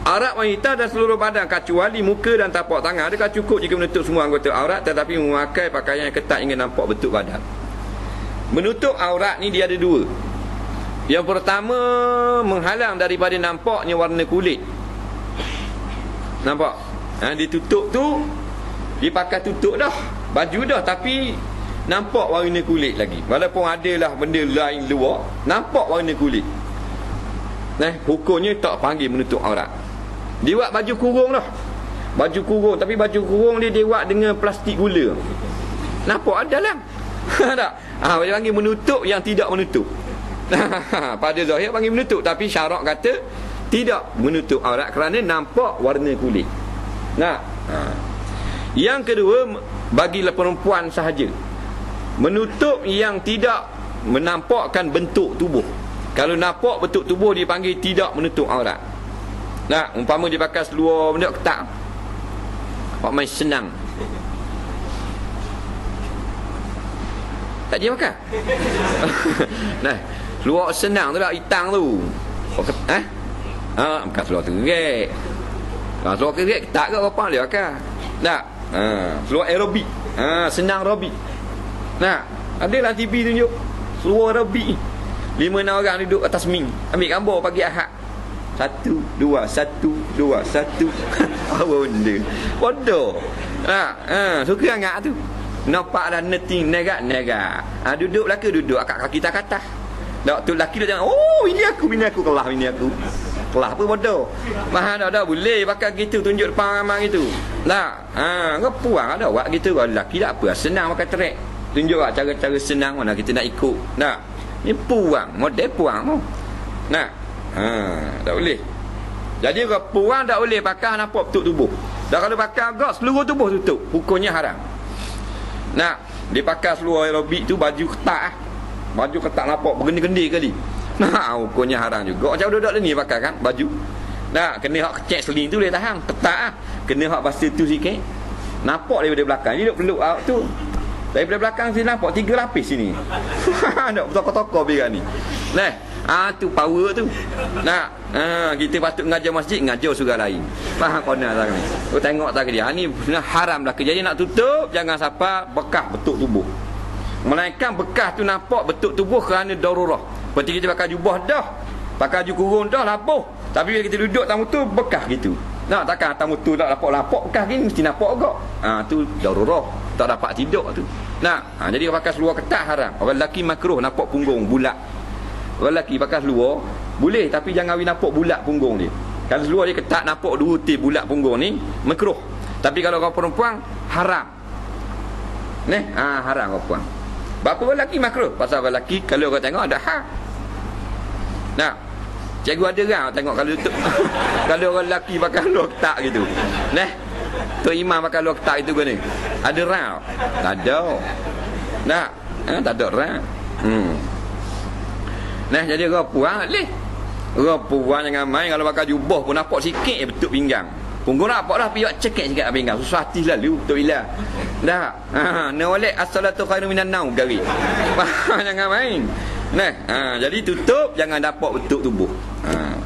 Aurat wanita dan seluruh badan kecuali muka dan tapak tangan adakah cukup jika menutup semua anggota aurat tetapi memakai pakaian yang ketat ingin nampak bentuk badan. Menutup aurat ni dia ada dua. Yang pertama menghalang daripada nampaknya warna kulit. Nampak? Ha, ditutup tu dipakai tutup dah. Baju dah tapi nampak warna kulit lagi. Walaupun adalah benda lain luar, nampak warna kulit. Nah, hukumnya tak panggil menutup aurat. Dia buat baju kurung lah. Baju kurung Tapi baju kurung dia dia buat dengan plastik gula. Nampak ada dalam. Tak? Ha, Dia panggil menutup yang tidak menutup. Pada Zahir panggil menutup Tapi syarak kata Tidak menutup. Aurat Kerana nampak warna kulit. Nah. Ha. Yang kedua Bagilah perempuan sahaja. Menutup yang tidak Menampakkan bentuk tubuh. Kalau nampak bentuk tubuh Dipanggil tidak menutup. Aurat Nah, umpama dia pakai seluar benda ketak. Pak main senang. Tak dia makan. nah, seluar senang tu lah hitam tu. Pak ketak. Eh? Ha, bukan seluar terek. Ha, seluar terek ketak ke apa dia makan. Nah, ha, seluar aerobik. Ha, senang aerobik. Nah, ada lah TV tunjuk. Seluar aerobik. Lima enam orang duduk atas ming. Ambil gambar pagi ahad. Satu, dua, satu, dua, satu. Apa benda? Bodoh. Ha, ha, suka angkat tu. Nampak dah neting negak negak. Ha, duduk laki duduk akak kaki tak kata. Dak tu laki dia jangan. Oh, ini aku, ini aku kelah ini aku. Kelah apa bodoh. Mahal dah dah boleh pakai gitu tunjuk depan ramai gitu. Lah, ha, ngapa puang ada buat gitu laki tak apa, senang pakai trek. Tunjuk cara-cara senang mana kita nak ikut. Nah, ni puang, model puang tu. Nah, Ha, tak boleh. Jadi puang tak boleh pakai nampak betul tubuh. Dan kalau pakai agak seluruh tubuh tutup, hukumnya haram. Nah, dia pakai seluruh aerobik tu baju ketat ah. Baju ketat nampak bergendi-gendi kali. Nah, hukumnya haram juga. Macam budak ni pakai kan baju. Nah, kena hak kecek seling tu boleh tahan. Ketat ah. Kena hak basuh tu sikit. Nampak daripada belakang. Dia duk peluk awak tu. Daripada belakang sini nampak tiga lapis sini. Nak toko-toko biar ni. Nah, Ah tu power tu. Nak. Ha kita patut ngajar masjid, ngajar surah lain. Faham kau nak tak ni? Kau tengok tak dia. Ha, ni haram dah kerja nak tutup jangan siapa bekas bentuk tubuh. Melainkan bekas tu nampak bentuk tubuh kerana darurah. Seperti kita pakai jubah dah. Pakai baju kurung dah labuh. Tapi bila kita duduk tamu tu bekas gitu. Nak takkan tamu tu tak dapat lapok bekas ni mesti nampak agak. Ha tu darurah. Tak dapat tidur tu. Nak. Ha, jadi pakai seluar ketat haram. Orang lelaki makruh nampak punggung bulat. Lelaki pakai seluar Boleh tapi jangan we nampak bulat punggung dia Kalau seluar dia ketat nampak dua tip bulat punggung ni Mekruh. Tapi kalau kau perempuan Haram. Nih, ha, haram kau perempuan. Bapa lelaki makruh? Pasal lelaki Kalau kau tengok ada ha Nah Cikgu ada kan tengok kalau tu Kalau orang lelaki pakai luar ketak gitu. Nih Tok Imam pakai luar ketak itu ke ni? Ada rau. Tak ada. Nah ha, Tak ada rau. Hmm Nah jadi rapuan leh. Rapuan jangan main kalau pakai jubah pun nampak sikit je betul pinggang. Punggung nampak dah piak cekek sikit pinggang. Susah hati lalu betul bila. Dah. Ha ne oleh as-salatu khairu minan naum gari. jangan main. Nah, ha, jadi tutup jangan dapat betul tubuh. Ha.